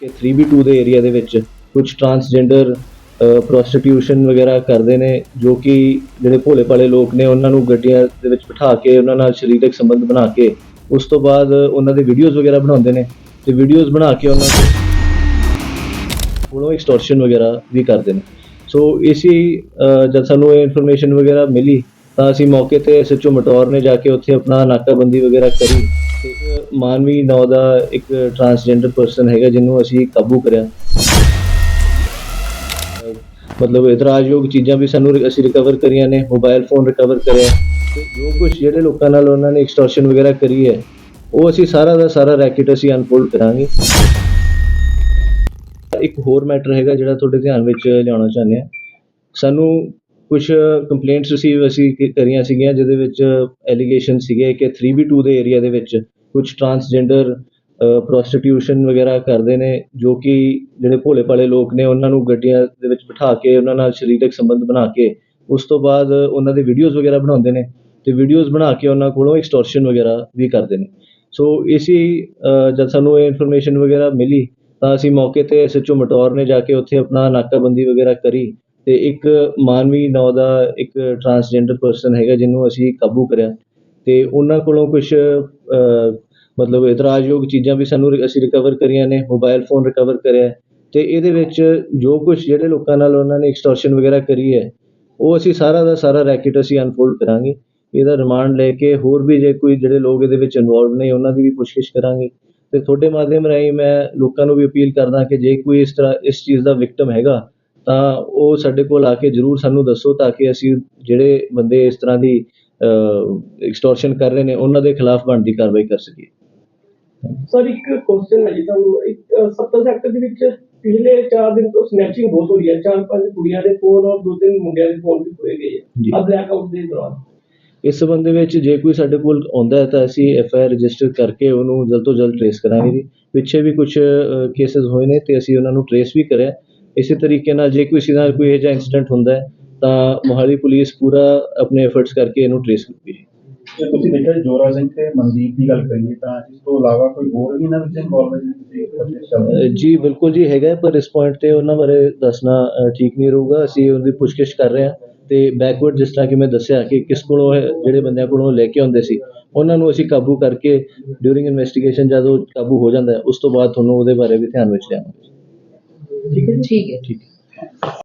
ਕਿ 3B2 ਦੇ area ਦੇ ਵਿੱਚ ਕੁਝ ਟਰਾਂਸਜੈਂਡਰ ਪ੍ਰੋਸਟੀਟਿਊਸ਼ਨ ਵਗੈਰਾ ਕਰਦੇ ਨੇ, ਜੋ ਕਿ ਜਿਹੜੇ ਭੋਲੇ ਭਾਲੇ ਲੋਕ ਨੇ, ਉਹਨਾਂ ਨੂੰ ਗੱਡੀਆਂ ਦੇ ਵਿੱਚ ਬਿਠਾ ਕੇ, ਉਹਨਾਂ ਨਾਲ ਸਰੀਰਕ ਸੰਬੰਧ ਬਣਾ ਕੇ, ਉਸ ਤੋਂ ਬਾਅਦ ਉਹਨਾਂ ਦੇ ਵੀਡੀਓਜ਼ ਵਗੈਰਾ ਬਣਾਉਂਦੇ ਨੇ, ਤੇ ਵੀਡੀਓਜ਼ ਬਣਾ ਕੇ ਉਹਨਾਂ ਕੋਲੋਂ ਐਕਸਟੋਰਸ਼ਨ ਵਗੈਰਾ ਵੀ ਕਰਦੇ ਨੇ। ਸੋ ਇਸੀ ਜਦ ਸਾਨੂੰ ਇਹ ਇਨਫੋਰਮੇਸ਼ਨ ਵਗੈਰਾ ਮਿਲੀ, ਤਾਂ ਅਸੀਂ ਮੌਕੇ ਤੇ ਐਸਐਚਓ ਮਟੌਰ ਨੇ ਜਾ ਕੇ ਉੱਥੇ ਆਪਣਾ ਨਾਕਾਬੰਦੀ ਵਗੈਰਾ ਕਰੀ। ਮਾਨਵੀ ਨਾਂ ਦਾ ਇੱਕ ਟਰਾਂਸਜੈਂਡਰ ਪਰਸਨ ਹੈਗਾ ਜਿਹਨੂੰ ਅਸੀਂ ਕਾਬੂ ਕਰਿਆ। ਮਤਲਬ ਇਤਰਾਜ਼ਯੋਗ ਚੀਜ਼ਾਂ ਵੀ ਸਾਨੂੰ ਅਸੀਂ ਰਿਕਵਰ ਕਰੀਆਂ ਨੇ ਮੋਬਾਈਲ ਫੋਨ ਰਿਕਵਰ ਕਰਿਆ। ਤੇ ਜੋ ਕੁਝ ਜਿਹੜੇ ਲੋਕਾਂ ਨਾਲ ਉਹਨਾਂ ਨੇ ਐਕਸਟੋਰਸ਼ਨ ਵਗੈਰਾ ਕਰੀ ਹੈ, ਉਹ ਅਸੀਂ ਸਾਰਾ ਦਾ ਸਾਰਾ ਰੈਕਟ ਅਸੀਂ ਅਨਫੋਲਡ ਕਰਾਂਗੇ। ਇੱਕ ਹੋਰ ਮੈਟਰ ਹੈਗਾ ਜਿਹੜਾ ਤੁਹਾਡੇ ਧਿਆਨ ਵਿੱਚ ਲਿਆਉਣਾ ਚਾਹੁੰਦੇ ਆ ਸਾਨੂੰ ਕੁਛ ਕੰਪਲੇਂਟਸ ਰਿਸੀਵ ਅਸੀਂ ਕੀ- ਕਰੀਆਂ ਸੀਗੀਆਂ, ਜਿਹਦੇ ਵਿੱਚ ਐਲੀਗੇਸ਼ਨ ਸੀਗੇ ਕਿ 3B2 ਦੇ ਏਰੀਆ ਦੇ ਵਿੱਚ ਕੁਛ ਟਰਾਂਸਜੈਂਡਰ ਪ੍ਰੋਸਟੀਟਿਊਸ਼ਨ ਵਗੈਰਾ ਕਰਦੇ ਨੇ, ਜੋ ਕਿ ਜਿਹੜੇ ਭੋਲੇ ਭਾਲੇ ਲੋਕ ਨੇ, ਉਹਨਾਂ ਨੂੰ ਗੱਡੀਆਂ ਦੇ ਵਿੱਚ ਬਿਠਾ ਕੇ, ਉਹਨਾਂ ਨਾਲ ਸਰੀਰਕ ਸੰਬੰਧ ਬਣਾ ਕੇ, ਉਸ ਤੋਂ ਬਾਅਦ ਉਹਨਾਂ ਦੇ ਵੀਡੀਓਜ਼ ਵਗੈਰਾ ਬਣਾਉਂਦੇ ਨੇ ਅਤੇ ਵੀਡੀਓਜ਼ ਬਣਾ ਕੇ ਉਹਨਾਂ ਕੋਲੋਂ ਐਕਸਟੋਰਸ਼ਨ ਵਗੈਰਾ ਵੀ ਕਰਦੇ ਨੇ। ਸੋ ਇਸੀ ਜਦ ਸਾਨੂੰ ਇਹ ਇਨਫੋਰਮੇਸ਼ਨ ਵਗੈਰਾ ਮਿਲੀ, ਤਾਂ ਅਸੀਂ ਮੌਕੇ ਤੇ ਐਸਐਚਓ ਮਟੌਰ ਨੇ ਜਾ ਕੇ ਉੱਥੇ ਆਪਣਾ ਨਾਕਾਬੰਦੀ ਵਗੈਰਾ ਕਰੀ ਅਤੇ ਇੱਕ ਮਾਨਵੀ ਨਾਂ ਦਾ ਇੱਕ ਟਰਾਂਸਜੈਂਡਰ ਪਰਸਨ ਹੈਗਾ ਜਿਹਨੂੰ ਅਸੀਂ ਕਾਬੂ ਕਰਿਆ। ਅਤੇ ਉਹਨਾਂ ਕੋਲੋਂ ਕੁਛ ਮਤਲਬ ਇਤਰਾਜ਼ਯੋਗ ਚੀਜ਼ਾਂ ਵੀ ਸਾਨੂੰ ਰਿ- ਅਸੀਂ ਰਿਕਵਰ ਕਰੀਆਂ ਨੇ ਮੋਬਾਇਲ ਫੋਨ ਰਿਕਵਰ ਕਰਿਆ। ਅਤੇ ਇਹਦੇ ਵਿੱਚ ਜੋ ਕੁਛ ਜਿਹੜੇ ਲੋਕਾਂ ਨਾਲ ਉਹਨਾਂ ਨੇ ਐਕਸਟੋਰਸ਼ਨ ਵਗੈਰਾ ਕਰੀ ਹੈ, ਉਹ ਅਸੀਂ ਸਾਰਾ ਦਾ ਸਾਰਾ ਰੈਕਟ ਅਸੀਂ ਅਨਫੋਲਡ ਕਰਾਂਗੇ। ਇਹਦਾ ਰਿਮਾਂਡ ਲੈ ਕੇ ਹੋਰ ਵੀ ਜੇ ਕੋਈ ਜਿਹੜੇ ਲੋਕ ਇਹਦੇ ਵਿੱਚ ਇਨਵੋਲਵ ਨੇ, ਉਹਨਾਂ ਦੀ ਵੀ ਪੁੱਛਗਿੱਛ ਕਰਾਂਗੇ। ਅਤੇ ਤੁਹਾਡੇ ਮਾਧਿਅਮ ਰਾਹੀਂ ਮੈਂ ਲੋਕਾਂ ਨੂੰ ਵੀ ਅਪੀਲ ਕਰਦਾ ਕਿ ਜੇ ਕੋਈ ਇਸ ਤਰ੍ਹਾਂ, ਇਸ ਚੀਜ਼ ਦਾ ਵਿਕਟਮ ਹੈਗਾ ਤਾਂ ਉਹ ਸਾਡੇ ਕੋਲ ਆ ਕੇ ਜਰੂਰ ਸਾਨੂੰ ਦੱਸੋ ਤਾਂ ਕਿ ਅਸੀਂ ਜਿਹੜੇ ਬੰਦੇ ਇਸ ਤਰ੍ਹਾਂ ਦੀ ਐਕਸਟੋਰਸ਼ਨ ਕਰ ਰਹੇ ਨੇ ਉਹਨਾਂ ਦੇ ਖਿਲਾਫ ਬਣਦੀ ਕਾਰਵਾਈ ਕਰ ਸਕੀਏ। ਸਰ ਇੱਕ ਕੁਐਸਚਨ ਹੈ ਜੀ ਤੁਹਾਨੂੰ। ਇੱਕ ਸੱਤਰ ਸੈਕਟਰ ਦੇ ਵਿੱਚ ਪਿਛਲੇ 4 ਦਿਨ ਤੋਂ ਸਨੈਚਿੰਗ ਬਹੁਤ ਹੋ ਰਹੀ ਹੈ। ਚਾਰ ਪੰਜ ਕੁੜੀਆਂ ਦੇ ਫੋਨ ਔਰ ਦੋ ਤਿੰਨ ਮੁੰਡਿਆਂ ਦੇ ਫੋਨ ਵੀ ਖੋਏ ਗਏ ਆ ਬਲੈਕ ਆਊਟ ਦੇ ਦੌਰਾਨ। ਇਸ ਸੰਬੰਧ ਵਿੱਚ ਜੇ ਕੋਈ ਸਾਡੇ ਕੋਲ ਆਉਂਦਾ ਹੈ ਤਾਂ ਅਸੀਂ ਐਫ ਆਈ ਆਰ ਰਜਿਸਟਰ ਕਰਕੇ ਉਹਨੂੰ ਜਲਦ ਤੋਂ ਜਲਦ ਟ੍ਰੇਸ ਕਰਾਂਗੇ ਜੀ। ਪਿੱਛੇ ਵੀ ਕੁਝ ਕੇਸਸ ਹੋਏ ਨੇ ਤੇ ਅਸੀਂ ਉਹਨਾਂ ਨੂੰ ਟ੍ਰੇਸ ਵੀ ਕਰਿਆ। ਇਸੇ ਤਰੀਕੇ ਨਾਲ ਜੇ ਕਿਸੇ ਨਾਲ ਕੋਈ ਇਹੋ ਜਿਹਾ ਇਨਸੀਡੈਂਟ ਹੁੰਦਾ ਹੈ ਤਾਂ ਮੋਹਾਲੀ ਪੁਲਿਸ ਪੂਰਾ ਆਪਣੇ ਐਫਰਟਸ ਕਰਕੇ ਇਹਨੂੰ ਟ੍ਰੇਸ ਕਰਦੀ ਹੈ। ਜੇ ਤੁਸੀਂ ਦੇਖਿਆ ਜੋਰਾ ਸਿੰਘ ਤੇ ਮਨਦੀਪ ਦੀ ਗੱਲ ਕਰੀਏ ਤਾਂ ਇਸ ਤੋਂ ਇਲਾਵਾ ਕੋਈ ਹੋਰ ਵੀ ਇਹਨਾਂ ਵਿੱਚ ਇਨਵੋਲਵ ਹੈ ਤੁਸੀਂ ਕੋਸ਼ਿਸ਼ ਕਰ ਰਹੇ ਅਹ ਜੀ ਬਿਲਕੁਲ ਜੀ ਹੈਗਾ ਪਰ ਇਸ ਪੁਆਇੰਟ ਤੇ ਉਹਨਾਂ ਬਾਰੇ ਦੱਸਣਾ ਠੀਕ ਨਹੀਂ ਰਹੂਗਾ। ਅਸੀਂ ਉਹਦੀ ਪੁੱਛਗਿੱਛ ਕਰ ਰਹੇ ਹਾਂ ਤੇ ਬੈਕਵਰਡ ਜਿਸ ਤਰ੍ਹਾਂ ਕਿ ਮੈਂ ਦੱਸਿਆ ਕਿ ਕਿਸ ਕੋਲੋਂ ਜਿਹੜੇ ਬੰਦਿਆਂ ਕੋਲੋਂ ਲੈ ਕੇ ਆਉਂਦੇ ਸੀ ਉਹਨਾਂ ਨੂੰ ਅਸੀਂ ਕਾਬੂ ਕਰਕੇ ਡਿਊਰਿੰਗ ਇਨਵੈਸਟੀਗੇਸ਼ਨ ਜਦੋਂ ਕਾਬੂ ਹੋ ਜਾਂਦਾ ਉਸ ਤੋਂ ਬਾਅਦ ਤੁਹਾਨੂੰ ਉਹਦੇ ਬਾਰੇ ਵੀ ਧਿਆਨ ਵਿੱਚ ਲਿਆਵਾਂਗੇ। ਠੀਕ ਹੈ ਠੀਕ ਹੈ ਠੀਕ ਹੈ।